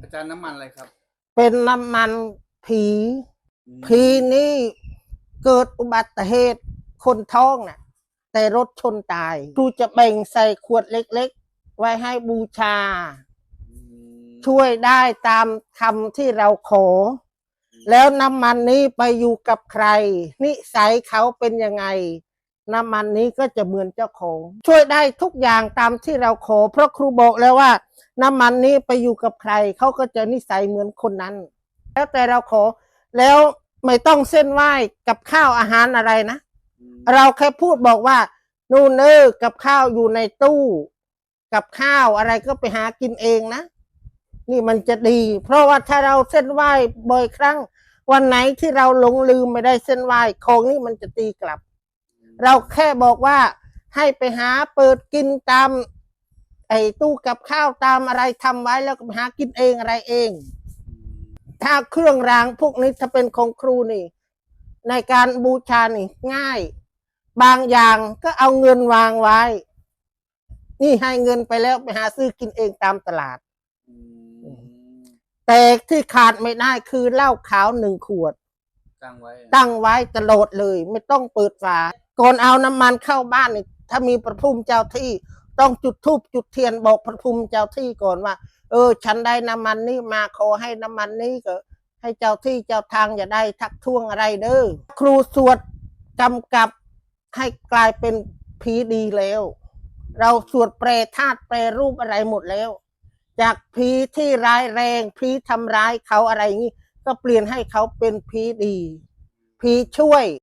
อาจารย์น้ำมันอะไรครับ เป็นน้ำมันผีอืมผีนี่เกิดอุบัติเหตุคนท้องน่ะ แต่รถชนตายครูจะแบ่งใส่ขวดเล็กๆ ไว้ให้บูชาอืมช่วยได้ตามคำที่เราขอ แล้วน้ำมันนี้ไปอยู่กับใคร นิสัยเขาเป็นยังไง น้ำมันนี้ก็จะเหมือนเจ้าของ ช่วยได้ทุกอย่างตามที่เราขอ เพราะครูบอกแล้วว่า น้ำมันนี้ไปอยู่กับใครเขาก็จะนิสัยเหมือนคนนั้น แล้วแต่เราขอแล้วไม่ต้องเส้นไหว้กับข้าวอาหารอะไรนะอืมเราแค่พูดบอกว่า นู่นเนอกับข้าวอยู่ในตู้ กับข้าวอะไรก็ไปหากินเองนะ นี่มันจะดี เพราะว่าถ้าเราเส้นไหว้บ่อยครั้ง วันไหนที่เราหลงลืมไม่ได้เส้นไหว้ของนี่มันจะตีกลับ เราแค่บอกว่าให้ไปหาเปิดกินตาม ไอ้ตู้กับข้าวตามอะไรทำไว้แล้วก็หากินเองอะไรเอง ถ้าเครื่องรางพวกนี้ถ้าเป็นของครูนี่ ในการบูชานี่ง่าย บางอย่างก็เอาเงินวางไว้ นี่ให้เงินไปแล้วไปหาซื้อกินเองตามตลาด แต่ที่ขาดไม่ได้คือเหล้าขาวหนึ่งขวด ตั้งไว้ ตั้งไว้ตลอดเลย ไม่ต้องเปิดฝาก่อนเอาน้ำมันเข้าบ้านนี่ถ้ามีพระภูมิเจ้าที่ ต้องจุดธูปจุดเทียนบอกพระภูมิเจ้าที่ก่อนว่า เออ ฉันได้น้ำมันนี้มาขอให้น้ำมันนี้ก็ ให้เจ้าที่เจ้าทางอย่าได้ทักท้วงอะไรเด้อครูสวดกำกับให้กลายเป็นผีดีแล้ว เราสวดแปรธาตุแปรรูปอะไรหมดแล้ว จากผีที่ร้ายแรงผีทำร้ายเขาอะไรอย่างนี้ ก็เปลี่ยนให้เขาเป็นพีดี พีช่วย